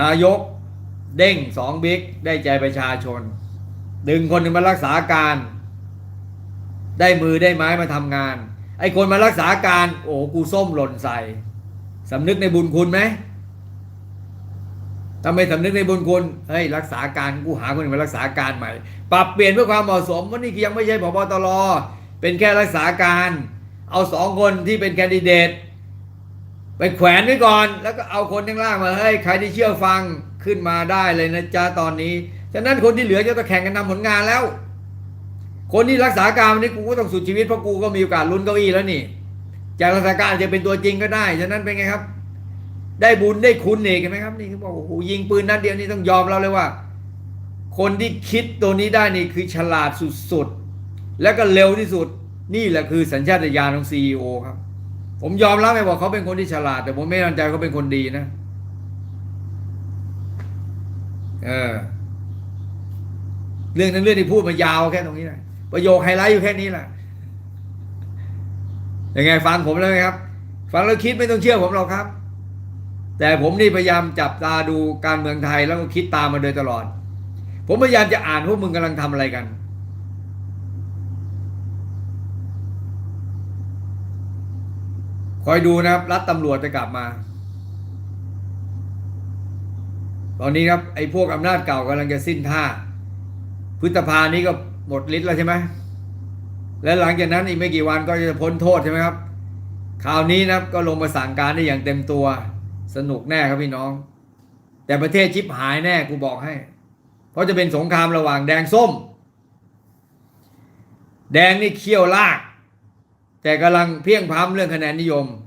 นายกเด้งสองบิ๊กได้ใจประชาชน ดึงคนหนึ่งมารักษาการ ได้มือได้ไม้มาทำงาน ไอ้คนมารักษาการ โอ้กูส้มหล่นใส่สำนึกในบุญคุณไหมถ้าไมสำนึกในบุญคุณเฮ้ยรักษาการกูหาคนอื่นมารักษาการใหม่ ปรับเปลี่ยนเพื่อความเหมาะสมว่านี่ยังไม่ใช่ผบตรเป็นแค่รักษาการ เอาสองคนที่เป็นแคนดิเดต ไปแขวนไว้ก่อน แล้วก็เอาคนข้างล่างมาเฮ้ยใครที่เชื่อฟังขึ้นมาได้เลยนะจ๊ะตอนนี้ ฉะนั้นคนที่เหลือจะต้องแข่งกันทำผลงานแล้ว คนที่รักษาการวันนี้กูก็ต้องสุดชีวิตเพราะกูก็มีโอกาสลุ้นเก้าอี้แล้วนี่ จากรักษาการจะเป็นตัวจริงก็ได้ ฉะนั้นเป็นไงครับ ได้บุญได้คุณเอกเห็นไหมครับนี่เขาบอกโอ้โหยิงปืนนัดเดียวนี่ต้องยอมเราเลยว่า คนที่คิดตัวนี้ได้นี่คือฉลาดสุดๆ แล้วก็เร็วที่สุด นี่แหละคือสัญชาตญาณของซีอครับ ผมยอมรับไปบอกเขาเป็นคนที่ฉลาด แต่ผมไม่มั่นใจเขาเป็นคนดีนะ เออ เรื่องนั้นเรื่องที่พูดมายาวแค่ตรงนี้แหละประโยคไฮไลท์อยู่แค่นี้แหละยังไงฟังผมแล้วไหมครับ ฟังแล้วคิดไม่ต้องเชื่อผมหรอกครับ แต่ผมนี่พยายามจับตาดูการเมืองไทยแล้วก็คิดตามมาโดยตลอด ผมพยายามจะอ่านพวกมึงกำลังทำอะไรกัน คอยดูนะครับ รัฐตำรวจจะกลับมา ตอนนี้ครับ ไอ้พวกอำนาจเก่ากำลังจะสิ้นท่า พฤษภานี้ก็หมดฤทธิ์แล้วใช่ไหมและหลังจากนั้นอีกไม่กี่วันก็จะพ้นโทษใช่ไหมครับคราวนี้นะครับก็ลงมาสั่งการได้อย่างเต็มตัว สนุกแน่ครับพี่น้อง แต่ประเทศชิบหายแน่กูบอกให้ เพราะจะเป็นสงครามระหว่างแดงส้ม แดงนี่เคี่ยวลาก แต่กำลังเพียงพ้ำเรื่องคะแนนนิยม